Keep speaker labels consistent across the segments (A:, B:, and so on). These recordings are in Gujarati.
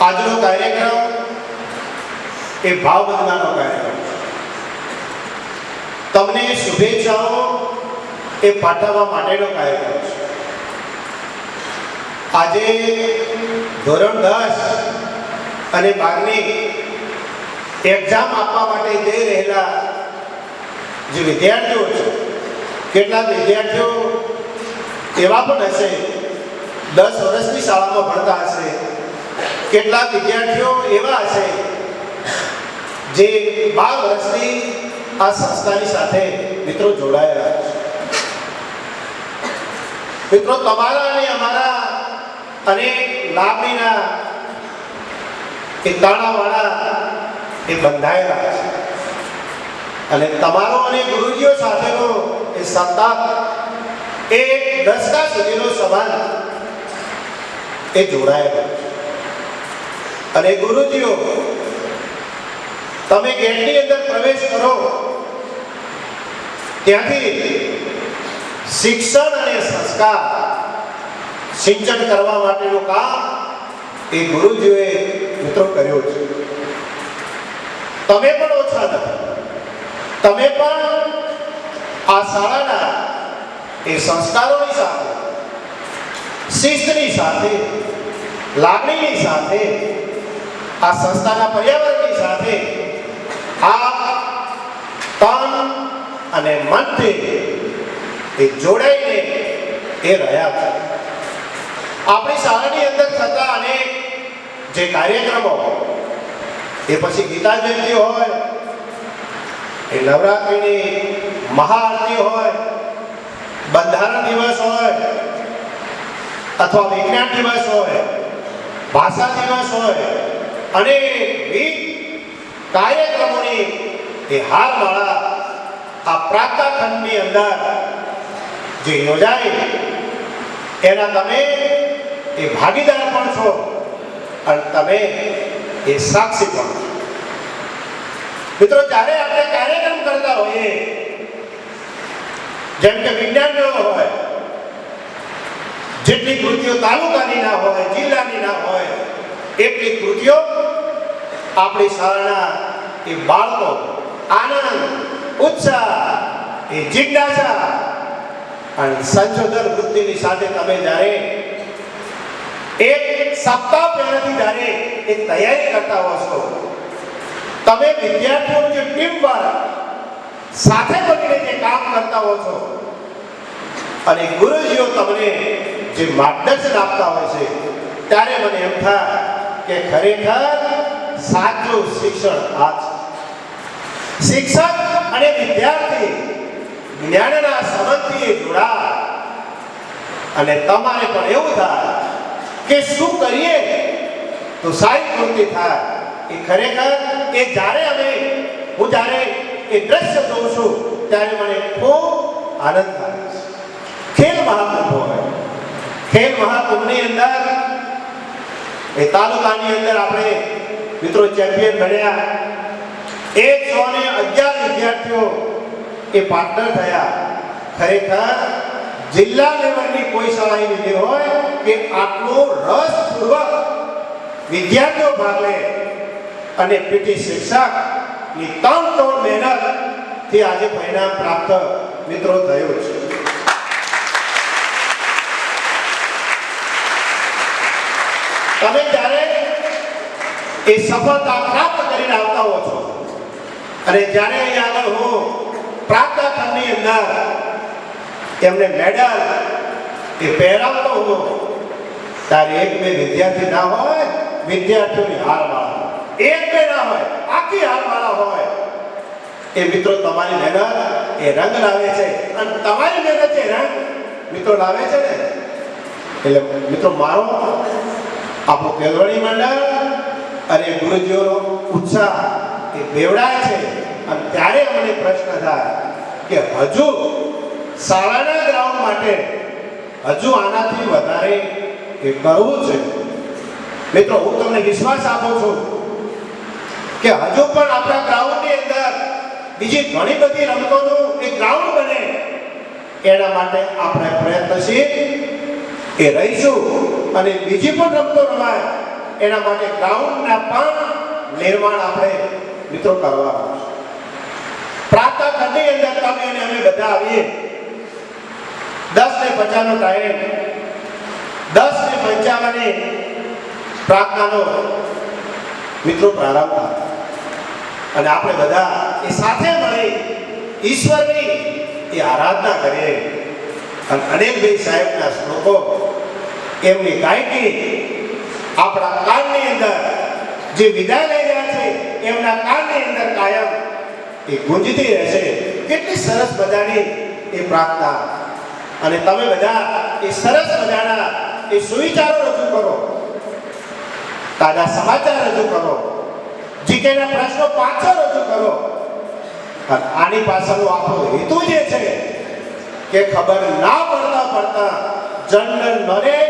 A: આજનો કાર્યક્રમ એ ભાવ બદલાનો કાર્યક્રમ. તમને શુભેચ્છાઓ એ પાઠવવા માટેનો કાર્યક્રમ છે આજે ધોરણ દસ અને બારની એક્ઝામ આપવા માટે જઈ રહેલા જે વિદ્યાર્થીઓ છે કેટલાક વિદ્યાર્થીઓ એવા પણ હશે, દસ વર્ષની શાળામાં ભણતા હશે કેટલાક વિદ્યાર્થીઓ એવા હશે જે બાર વર્ષથી આ સંસ્થાની સાથે મિત્રો જોડાયેલા છે. મિત્રો, તમારા અને અમારા અનેક લાગણીના એ તાણાવાળા એ બંધાયેલા છે. અને તમારો અને ગુરુજીઓ સાથેનો એ સતત એ દસકા સુધીનો સંબંધ એ જોડાયેલો છે. અને ગુરુજીઓ, તમે ગેટની અંદર પ્રવેશ કરો. ત્યાંથી શિક્ષણ અને સંસ્કાર સિંચન કરવા માટેનું કામ એ ગુરુજીઓએ મિત્રો કર્યો છે. તમે પણ ઓછા નથી. તમે પણ આ શાળાના એ સંસ્કારોની સાથે, શિસ્તની સાથે, લાગણીની સાથે આ સંસ્થાના પર્યાવરણની સાથે આ તન અને મનથી એ જોડાઈને એ રહ્યા છે. આપણી શાળાની અંદર થતા અનેક જે કાર્યક્રમો, એ પછી ગીતા જયંતિ હોય, એ નવરાત્રિની મહાઆરતી હોય, બંધારણ દિવસ હોય, અથવા વિજ્ઞાન દિવસ હોય, ભાષા દિવસ હોય અને વિવિધ કાર્યક્રમોની એ હારમાળા આ પ્રાતાખંડની અંદર જે યોજાય, એના તમે એ ભાગીદાર પણ છો અને તમે એ સાક્ષી પણ મિત્રો, જ્યારે આપણે કાર્યક્રમ કરતા હોઈએ, જેમ કે વિજ્ઞાન હોય, જેટલી કૃતિઓ તાલુકાની ના હોય, જિલ્લાની ના હોય, એટલી કૃતિઓ આપણી શાળાના એ બાળકો આનંદ, ઉત્સાહ, એ જિજ્ઞાસા અને સંશોધન વૃત્તિની સાથે તમે જ્યારે એક સપ્તાહ પહેલાથી જ્યારે એ તૈયારી કરતા હો છો, તમે વિદ્યાર્થીઓનું જે ટીમ વર્ક સાથે મળીને જે કામ કરતા હો છો, અને ગુરુજીઓ તમને જે માર્ગદર્શન આપતા હોય છે, ત્યારે મને એમ થાય કે ખરેખર સાચું શિક્ષણ. આ છે શિક્ષક અને વિદ્યાર્થી જ્ઞાનના સંબંધથી જોડાય. અને તમારે પણ એવું થાય કે શું કરીએ તો સારી કૃતિ થાય. એ ખરેખર એ જ્યારે અમે, હું જ્યારે એ દ્રશ્ય જોઉં છું, ત્યારે મને ખૂબ આનંદ થાય છે. ખેલ મહાકુંભ હોય. ખેલ મહાકુંભની અંદર, એ તાલુકાની અંદર આપણે મિત્રો ચેમ્પિયન બન્યા એકસો ને અગિયાર વિદ્યાર્થીઓ એ પાર્ટનર થયા. ખરેખર જિલ્લા લેવલની કોઈ શાળા લીધી હોય કે આટલો રસપૂર્વક વિદ્યાર્થીઓ ભાગ લે અને પીટી શિક્ષકની ત્રણ ત્રણ મહેનતથી આજે પરિણામ પ્રાપ્ત મિત્રો થયું છે. તમે સફળતા પ્રાપ્ત કરીને આવતા હો છો. અને જ્યારે અહીંયા આગળ હું પ્રાપ્ત ખંડની અંદર એમને મેડલ એ પહેરાવતો હું ત્યારે એક બે વિદ્યાર્થી ના હોય, વિદ્યાર્થીઓની હારમાળા એક બે ના હોય, આખી હારમાળા હોય. એ મિત્રો તમારી મહેનત એ રંગ લાવે છે. અને તમારી મહેનત એ રંગ મિત્રો લાવે છે ને? એટલે મિત્રો મારો આપણું કેળવણી મંડળ અને ગુરુજીઓનો ઉત્સાહ એ બેવડાય છે. અને ત્યારે મને પ્રશ્ન થાય કે હજુ શાળાના ગ્રાઉન્ડ માટે હજુ આનાથી વધારે એ કરવું છે? મિત્રો, હું તમને વિશ્વાસ આપું છું કે હજુ પણ આપણા ગ્રાઉન્ડની અંદર બીજી ઘણી બધી રમતોનું એક ગ્રાઉન્ડ બને. એના માટે આપણે પ્રયત્નશીલ એ રહીશું. અને બીજી પણ રમતો રમાય. એના માટે ગ્રાઉન્ડના પણ નિર્માણ આપણે મિત્રો કરવાનું છે. પ્રાતઃ ખંડની અંદર તમે અને અમે બધા આવીએ. દસ ને પચાસનો ટાઈમ દસ ને પંચાવને પ્રાર્થનાનો મિત્રો પ્રારંભ થાય. અને આપણે બધા એ સાથે મળી ઈશ્વરની એ આરાધના કરીએ. અને અનેક ભાઈ સાહેબના શ્લોકો એમની ગાયકી આપણા કાળની અંદર જે વિદાય લઈ રહ્યા છે, એમના કાનની અંદર કાયમ એ ગુંજતી રહેશે. કેટલી સરસ મજાની એ પ્રાર્થના. અને તમે બધા એ સરસ મજાના એ સુવિચારો રજૂ કરો. તાજા સમાચાર રજૂ કરો. જીકેના પ્રશ્નો પાછો રજૂ કરો. આની પાછળનો આપણો હેતુ જે છે, કે ખબર ના પડતા પડતા જનરલ નોલેજ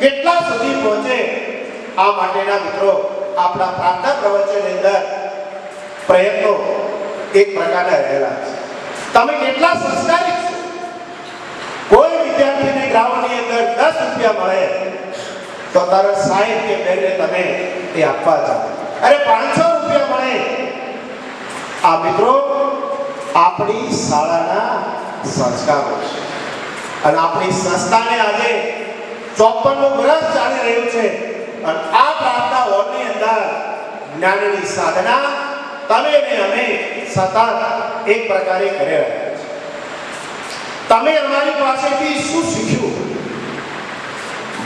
A: કેટલા સુધી પહોંચે? આ માટેના મિત્રો, આપણા પ્રાર્થના પ્રવચનની અંદર પ્રયત્નો એક પ્રકારના રહેલા છે. તમે કેટલા સંસ્કારી છો? કોઈ વિદ્યાર્થીને ગ્રાઉન્ડની અંદર દસ રૂપિયા મળે, તો તારા સાહેબ કે બેને તમે એ આપવા જાઓ. અરે પાંચસો રૂપિયા મળે. આ મિત્રો, આપણી શાળાના સંસ્કારો છે. અને આપણી સંસ્થાને આજે ચોપનનું વર્ષ ચાલી રહ્યું છે. અને આ પ્રાર્થના હોલની અંદર જ્ઞાનની સાધના તમે ને અમે સતત એક પ્રકારે કરી રહ્યા તમે અમારી પાસેથી શું શીખ્યું?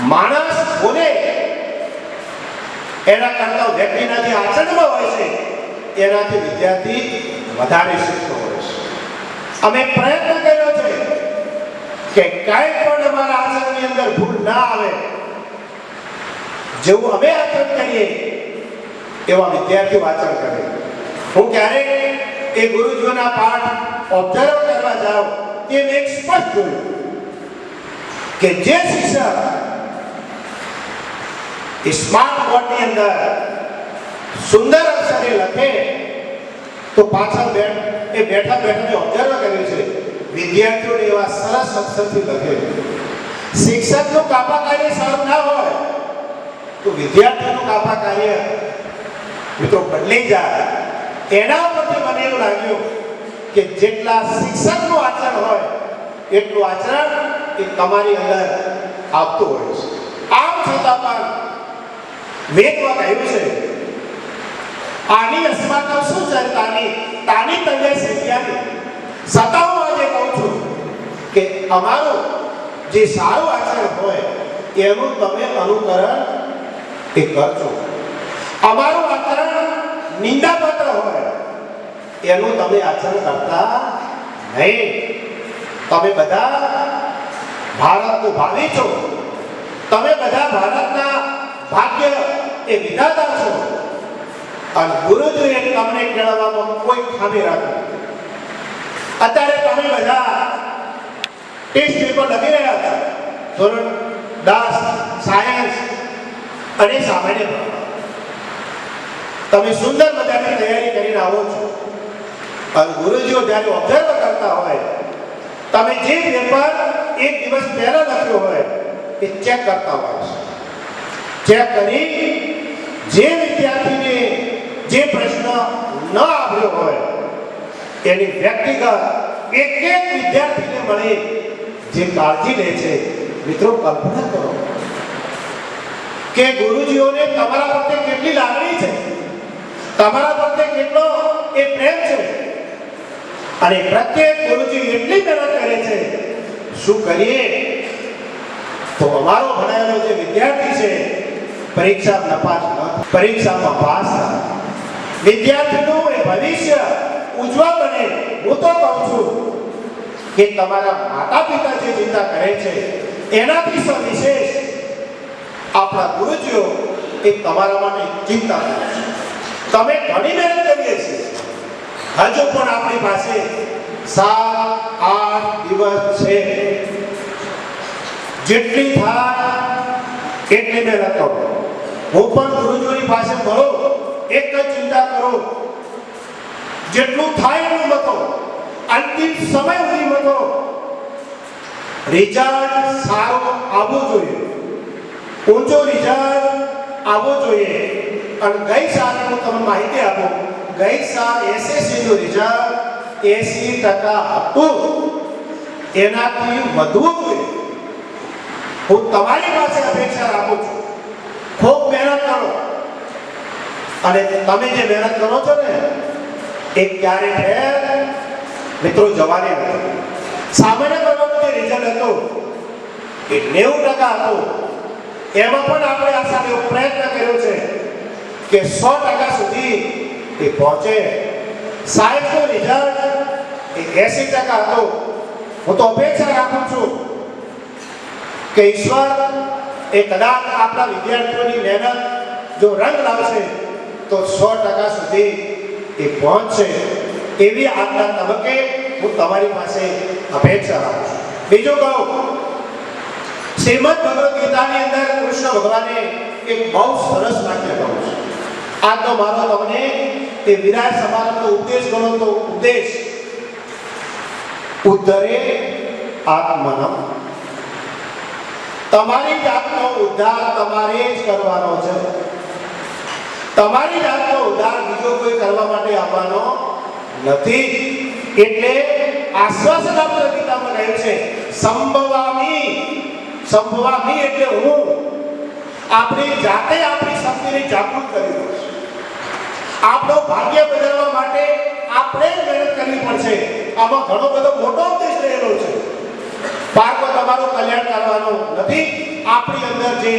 A: માણસ બોલે એના કરતા વ્યક્તિના જે આચરણમાં હોય છે, એનાથી વિદ્યાર્થી વધારે શીખતો હોય છે. અમે પ્રયત્ન કર્યો છે. કે કાંઈ પણ અમારા આચરણની અંદર ભૂલ ના આવે, જેવું અમે આચરણ કરીએ, એવા વિદ્યાર્થીઓ આચરણ કરે. હું ક્યારેક એ ગુરુજીઓના પાઠ ઓબ્ઝર્વ કરવા જાઉં, તે મેં એક સ્પષ્ટ જોયું કે જે શિક્ષક એ સ્માર્ટ બોર્ડની અંદર સુંદર અક્ષરે લખે, તો પાછળ બેઠ, એ બેઠા બેઠા મેં ઓબ્ઝર્વ કર્યું છે વિદ્યાર્થીઓને એવા સરસ અક્ષરથી લખે શિક્ષકનું કાપા કાર્ય સારું ના હોય, તો વિદ્યાર્થીઓનું કાપા કાર્ય મિત્રો બદલી જાય. એના પરથી મને એવું લાગ્યું કે જેટલા શિક્ષકનું આચરણ હોય, એટલું આચરણ એ તમારી અંદર આવતું હોય છે. આમ છતાં પણ વેદમાં કહ્યું છે. આની અસ્માકમ શું છે તાની તાની તંગે છે સંખ્યાની છતાં હું આજે કહું છું કે અમારું જે સારું આચરણ હોય, એનું તમે અનુકરણ એ કરજો. અમારું આચરણ નિંદાપત્ર હોય, એનું તમે આચરણ કરતા નહીં. તમે બધા ભારતનું ભાવિ છો. તમે બધા ભારતના ભાગ્ય એ વિધાતા છો. અને ગુરુજીએ તમને કેળવવામાં કોઈ ખામી રાખી નથી. બધા ટેસ્ટ પેપર લખી રહ્યા હતા. ધોરણ દસ સાયન્સ અને સામાન્ય તમે સુંદર મજાની તૈયારી કરીને આવો છો. અને ગુરુજીઓ જ્યારે ઓબ્ઝર્વ કરતા હોય, તમે જે પેપર એક દિવસ પહેલા લખ્યો હોય, એ ચેક કરતા હોય છે. ચેક કરી જે વિદ્યાર્થીને જે પ્રશ્ન ન આવ્યો હોય, એની વ્યક્તિગત એક એક વિદ્યાર્થીને મળી જે કાળજી લે છે. મિત્રો, કલ્પના કરો કે ગુરુજીઓને તમારા પ્રત્યે કેટલી લાગણી છે? તમારા પ્રત્યે કેટલો એ પ્રેમ છે? અને પ્રત્યેક ગુરુજી એટલી મહેનત કરે છે. શું કરીએ? તો અમારો ભણાયેલો જે વિદ્યાર્થી છે પરીક્ષા નપાસ પરીક્ષામાં પાસ વિદ્યાર્થીનું એ ભવિષ્ય ઉજ્જવળ બને, હું તો કહું છું કે તમારા માતા પિતા જે ચિંતા કરે છે, એનાથી સવિશેષ આપણા ગુરુજીઓ એ તમારા માટે ચિંતા કરે છે. તમે ઘણી મહેનત કરીએ છીએ. હજુ પણ આપણી પાસે સાત, આઠ દિવસ છે. જેટલી થાય એટલી મહેનત કરો. હું પણ ગુરુજીઓની પાસે મળો એક જ ચિંતા કરો જેટલું થાય એટલું મતો અંતિમ સમય સુધી મતો રિઝલ્ટ સારો આવવો જોઈએ. ઊંચો રિઝલ્ટ આવવો જોઈએ. અને ગઈ સાલ હું તમને માહિતી આપું. ગઈ સાલ એસએસસી નું રિઝલ્ટ એસી ટકા હતું. એનાથી વધવું જોઈએ. હું તમારી પાસે અપેક્ષા રાખું છું. ખૂબ મહેનત કરો. અને તમે જે મહેનત કરો છો ને એ ક્યારે ફેર મિત્રો, જવાની હતો સામાન્ય ધોરણનું જે રિઝલ્ટ હતું, એ નેવું ટકા હતું. એમાં પણ આપણે આ સાથે પ્રયત્ન કર્યો છે કે સો ટકા સુધી એ પહોંચે. સાયન્સનું રિઝલ્ટ એ એસી ટકા હતું. હું તો અપેક્ષા રાખું છું કે ઈશ્વર એ કદાચ આપણા વિદ્યાર્થીઓની મહેનત જો રંગ લાવશે, તો સો ટકા સુધી એ પહોંચશે એવી આજના તબક્કે હું તમારી પાસે અપેક્ષા રાખું છું. બીજું કહું, શ્રીમદ ભગવદ્ ગીતાની અંદર કૃષ્ણ ભગવાને એક બહુ સરસ વાક્ય કહ્યું છે. આજનો મારો તમને એ વિરાટ સમાજનો ઉપદેશ ગણો તો ઉપદેશ. ઉદ્ધરે આત્મનમ. તમારી જાતનો ઉદ્ધાર તમારે જ કરવાનો છે. તમારી જાતનો ઉદ્ધાર બીજો કોઈ કરવા માટે આવવાનો નથી. એટલે આશ્વાસન આપતા ગીતામાં કહે છે, સંભવામી સંભવામી એટલે હું આપણી જાતે આપણી શક્તિને જાગૃત કરી પડશે આપણો ભાગ્ય બદલવા માટે આપણે મહેનત કરવી પડશે. આમાં ઘણો બધો મોટો ઉદ્દેશ રહેલો છે. બાળકો તમારું કલ્યાણ કરવાનું નથી. આપણી અંદર જે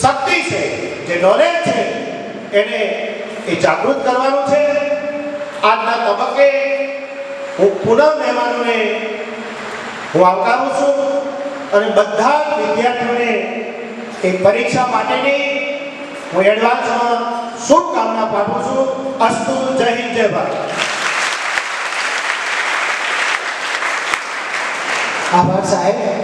A: શક્તિ છે, જે નોલેજ છે એને એ જાગૃત કરવાનું છે. આજના તબક્કે હું પુનઃ મહેમાનોને હું આવકારું છું અને બધા વિદ્યાર્થીઓને એ પરીક્ષા માટેની હું એડવાન્સમાં શુભકામના પાઠવું છું. અસ્તુ, જય હિન્દ, જય ભારત.
B: આભાર સાહેબ.